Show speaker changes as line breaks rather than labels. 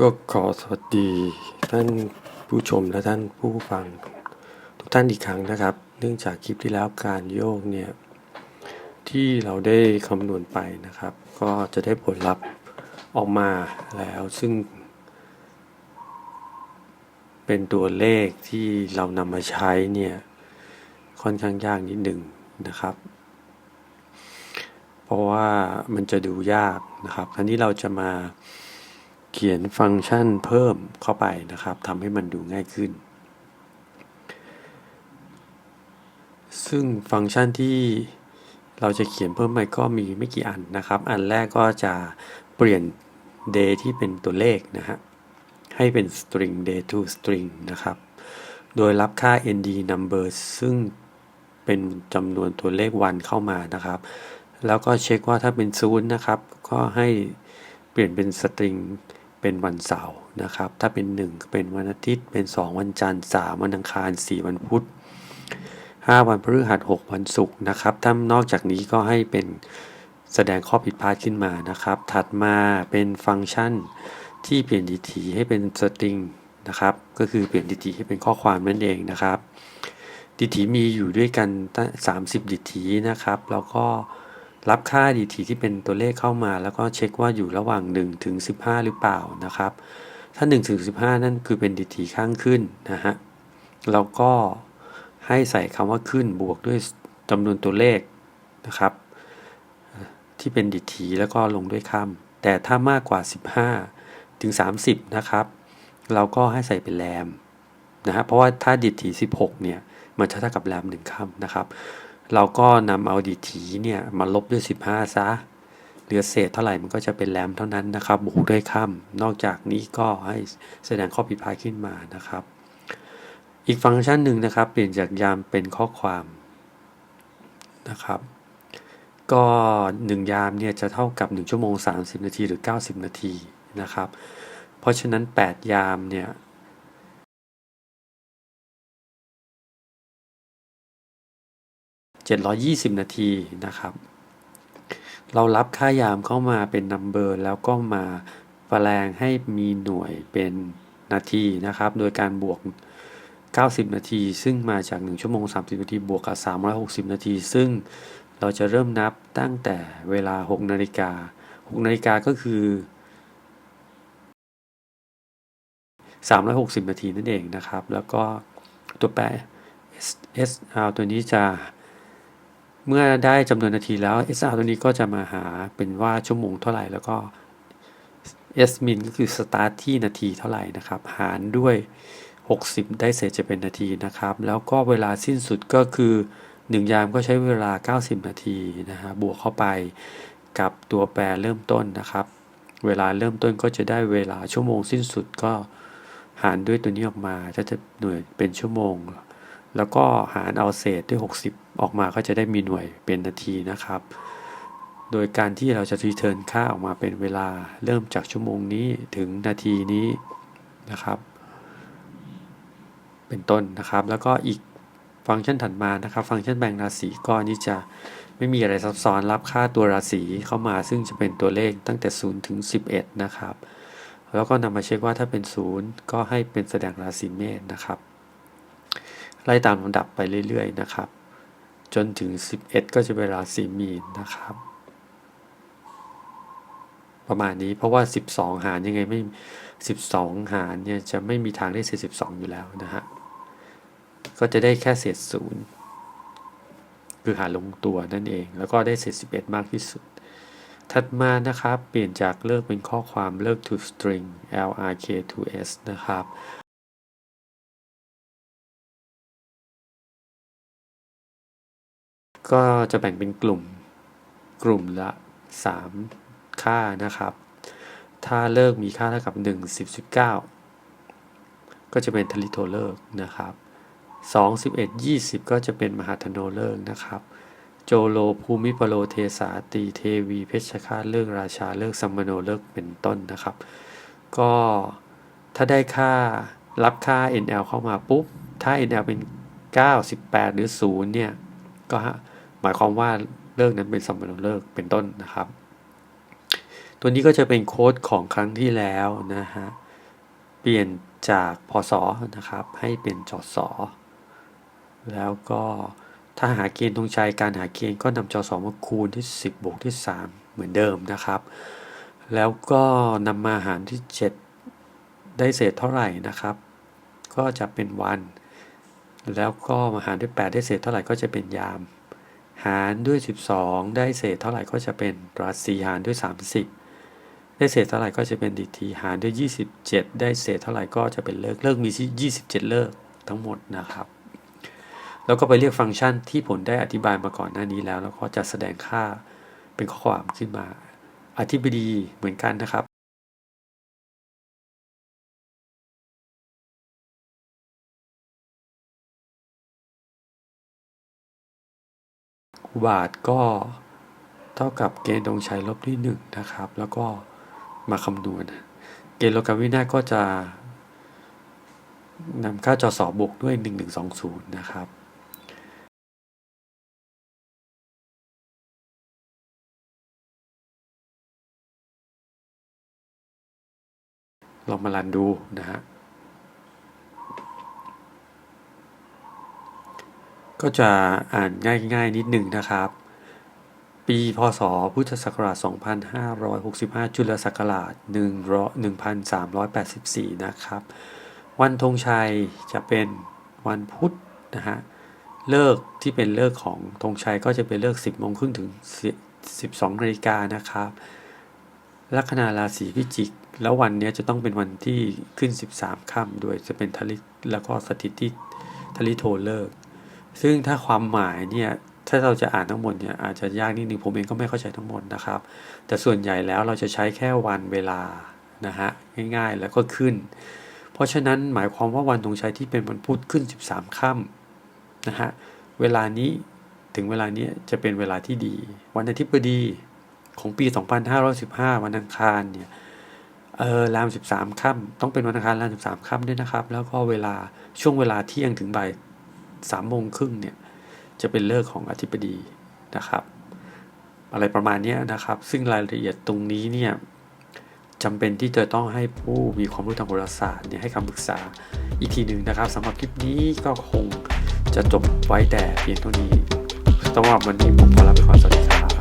ก็ขอสวัสดีท่านผู้ชมและท่านผู้ฟัง ทุกท่านอีกครั้งนะครับ เนื่องจากคลิปที่แล้วการโยกเนี่ย ที่เราได้คำนวณไปนะครับ ก็จะได้ผลลัพธ์ออกมาแล้วซึ่ง เป็นตัวเลขที่เรานำมาใช้เนี่ย ค่อนข้างยากนิดหนึ่งนะครับเพราะว่ามันจะดูยากนะครับทีนี้เราจะมา เขียนฟังก์ชันเพิ่มเข้าไปนะครับทำให้มันดูง่ายขึ้น ซึ่งฟังก์ชันที่เราจะเขียนเพิ่มไปก็มีไม่กี่อันนะครับ อันแรกก็จะเปลี่ยน day ที่เป็นตัวเลขนะฮะให้เป็น string day to string นะครับ โดยรับค่า nd number ซึ่งเป็นจำนวนตัวเลขวันเข้ามานะครับ แล้วก็เช็คว่าถ้าเป็นศูนย์นะครับ ก็ให้เปลี่ยนเป็นสตริง เป็นวันเสาร์นะครับ ถ้าเป็น 1 เป็นวันอาทิตย์ เป็น 2 วันจันทร์3วันอังคาร 4 วันพุธ 5 วันพฤหัส 6 วันศุกร์นะครับถ้านอกจากนี้ก็ให้เป็นแสดงข้อผิดพลาดขึ้นมานะครับ ถัดมาเป็นฟังก์ชันที่เปลี่ยนดิถีให้เป็นสตริงนะครับ ก็คือเปลี่ยนดิถีให้เป็นข้อความนั่นเองนะครับ ดิถีมีอยู่ด้วยกัน 30 ดิถีนะครับ แล้วก็ รับค่าดีทีที่เป็นตัวเลขเข้ามา แล้วก็เช็คว่าอยู่ระหว่าง 1 ถึง 15 หรือเปล่านะครับ ถ้า 1 ถึง 15 นั่นคือเป็นดีทีข้างขึ้นนะฮะแล้วก็ให้ใส่คำว่าขึ้นบวกด้วยจำนวนตัวเลขนะครับ ที่เป็นดิทีแล้วก็ลงด้วยคำแต่ถ้ามากกว่า 15 ถึง 30 นะครับ เราก็ให้ใส่เป็นแรมนะฮะเพราะว่าถ้าดิที16 เนี่ย มันจะเท่ากับแรม1คำนะครับ เราก็นำเอาดีทีเนี่ยมาลบด้วย 15 ซะ เหลือเศษเท่าไหร่มันก็จะเป็นแรมเท่านั้นนะครับบวกด้วยค่ำนอกจากนี้ก็ให้แสดงข้อผิดพลาดขึ้นมานะครับ อีกฟังก์ชันหนึ่งนะครับ เปลี่ยนจากยามเป็นข้อความนะครับ ก็ 1 ยามเนี่ยจะเท่ากับ 1 ชั่วโมง 30 นาทีหรือ 90 นาทีนะครับ เพราะฉะนั้น 8 ยามเนี่ย 720 นาทีนะครับ เรารับค่ายามเข้ามาเป็นนัมเบอร์แล้วก็มาแปลงให้มีหน่วยเป็นนาทีนะครับ โดยการบวก 90 นาที ซึ่งมาจาก 1 ชั่วโมง 30 นาที บวกกับ 360 นาที ซึ่งเราจะเริ่มนับตั้งแต่เวลา 6 นาฬิกา 6 นาฬิกาก็คือ 360 นาทีนั่นเองนะครับ แล้วก็ตัวแปร S R ตัวนี้จะ เมื่อได้จำนวนนาทีแล้ว SR ตัวนี้ก็จะมาหาเป็นว่าชั่วโมงเท่าไหร่แล้วก็ S min ก็คือ start ที่นาทีเท่าไหร่นะครับ หารด้วย 60 ได้เศษจะเป็นนาทีนะครับ แล้วก็เวลาสิ้นสุดก็คือ 1 ยามก็ใช้เวลา 90 นาทีนะฮะบวกเข้าไปกับตัวแปรเริ่มต้นนะครับ เวลาเริ่มต้นก็จะได้เวลาชั่วโมงสิ้นสุดก็หารด้วยตัวนี้ออกมา จะจะหน่วยเป็นชั่วโมง แล้วก็หารเอาเศษด้วย 60 ออกมาก็จะได้มีหน่วยเป็นนาทีนะครับ โดยการที่เราจะรีเทิร์นค่าออกมาเป็นเวลาเริ่มจากชั่วโมงนี้ถึงนาทีนี้นะครับ เป็นต้นนะครับ แล้วก็อีกฟังก์ชันถัดมานะครับ ฟังก์ชันแบ่งราศีก็นี่จะไม่มีอะไรซับซ้อนรับค่าตัวราศีเข้ามา ซึ่งจะเป็นตัวเลขตั้งแต่ 0 ถึง 11 นะครับ แล้วก็นำมาเช็คว่าถ้าเป็น 0 ก็ให้เป็นแสดงราศีเมษนะครับ ไล่ตามลำดับไปเรื่อยๆนะครับ จนถึง 11 ก็จะเวลาสีมีนนะครับ ประมาณนี้เพราะว่า 12 หารยังไงไม่ 12 หารเนี่ยจะไม่มีทางได้เศษ12 อยู่แล้วนะฮะก็จะได้แค่เศษศูนย์คือหารลงตัวนั่นเอง แล้วก็ได้เศษ11 มากที่สุด ถัดมานะครับ เปลี่ยนจากเลิกเป็นข้อความเลิก to string lrk to s นะครับ ก็จะแบ่งเป็นกลุ่มกลุ่มละ 3 ค่านะครับ ถ้าเลิกมีค่าเท่ากับ 1 10 19 ก็จะเป็นทลิโทเลิกนะครับ2 11 20 ก็จะเป็นมหาธโนเลิกนะครับ โจโลภูมิปโลเทสาตีเทวีเพชฌฆาตเลิกราชาเลิกสัมมโนเลิกเป็นต้นนะครับ ก็ถ้าได้ค่ารับค่า NL เข้ามาปุ๊บ ถ้า NL เป็น9 18หรือ 0 เนี่ย ก็ หมายความว่าเลิกนั้นเป็นสมรเลิกเป็นต้นนะครับ ตัวนี้ก็จะเป็นโค้ดของครั้งที่แล้วนะฮะ เปลี่ยนจากพศนะครับ ให้เป็นจศแล้วก็ถ้าหาเกณฑ์ธงชัยการหาเกณฑ์ก็นำจศมาคูณที่ 10บวกที่ 3 เหมือนเดิมนะครับ แล้วก็นำมาหารที่ 7 ได้เศษเท่าไหร่นะครับ ก็จะเป็นวัน แล้วก็มาหารด้วย 8 ได้เศษเท่าไหร่ก็จะเป็นยาม หารด้วย 12 ได้เศษเท่าไหร่ก็จะเป็นราศีหารด้วย 30 ได้เศษเท่าไหร่ก็จะเป็นดิทีหารด้วย 27 ได้เศษเท่าไหร่ก็จะเป็นเลิกเลิกมีที่27 เลิกทั้งหมดนะครับ แล้วก็ไปเรียกฟังก์ชันที่ผลได้อธิบายมาก่อนหน้านี้แล้ว แล้วก็จะแสดงค่าเป็นข้อความขึ้นมา อธิบดีเหมือนกันนะครับ บาทก็เท่ากับเกณฑ์ดงชัยลบที่หนึ่งนะครับ แล้วก็มาคำนวณ เกณฑ์โลกาวินาก็จะนำค่าจอสอบวกด้วย 1120 นะครับลองมาลันดูนะฮะ ก็จะอ่านง่ายๆนิดหนึ่งนะครับ ปีพศ พุทธศักราช 2565 จุลศักราช1384 นะครับ วันธงชัยจะเป็นวันพุธนะฮะ เลิกที่เป็นเลิกของธงชัยก็จะเป็นเลิก 10โมงครึ่งถึง 12นาฬิกานะครับ ลัคนาราศีพิจิก แล้ววันนี้จะต้องเป็นวันที่ขึ้น 13ค่ำด้วยจะเป็นทลิแล้วก็สถิตที่ทลิโทเลิก ซึ่งถ้าความหมายเนี่ยถ้าเราจะอ่านทั้งหมดเนี่ยอาจจะยากนิดนึงผมเองก็ไม่เข้าใจทั้งหมดนะครับ แต่ส่วนใหญ่แล้วเราจะใช้แค่วันเวลานะฮะง่ายๆแล้วก็ขึ้น เพราะฉะนั้นหมายความว่าวันธงชัยที่เป็นวันพุธขึ้น 13ค่ำนะฮะเวลานี้ถึงเวลานี้จะเป็นเวลาที่ดี วันอาทิตย์พอดีของปี 2515 วันอังคารเนี่ยเออราม 13ค่ำต้องเป็นวันอังคารราม 13ค่ำด้วยนะครับ แล้วก็เวลาช่วงเวลาเที่ยงถึงบ่าย สามโมงครึ่งเนี่ยจะเป็นเลิกของอธิบดีนะครับ อะไรประมาณนี้นะครับ ซึ่งรายละเอียดตรงนี้เนี่ยจำเป็นที่จะต้องให้ผู้มีความรู้ทางโหราศาสตร์เนี่ยให้คำปรึกษาอีกทีหนึ่งนะครับสำหรับคลิปนี้ก็คงจะจบไว้แต่เพียงเท่านี้สำหรับวันนี้ผมขอลาไปก่อนสวัสดีครับ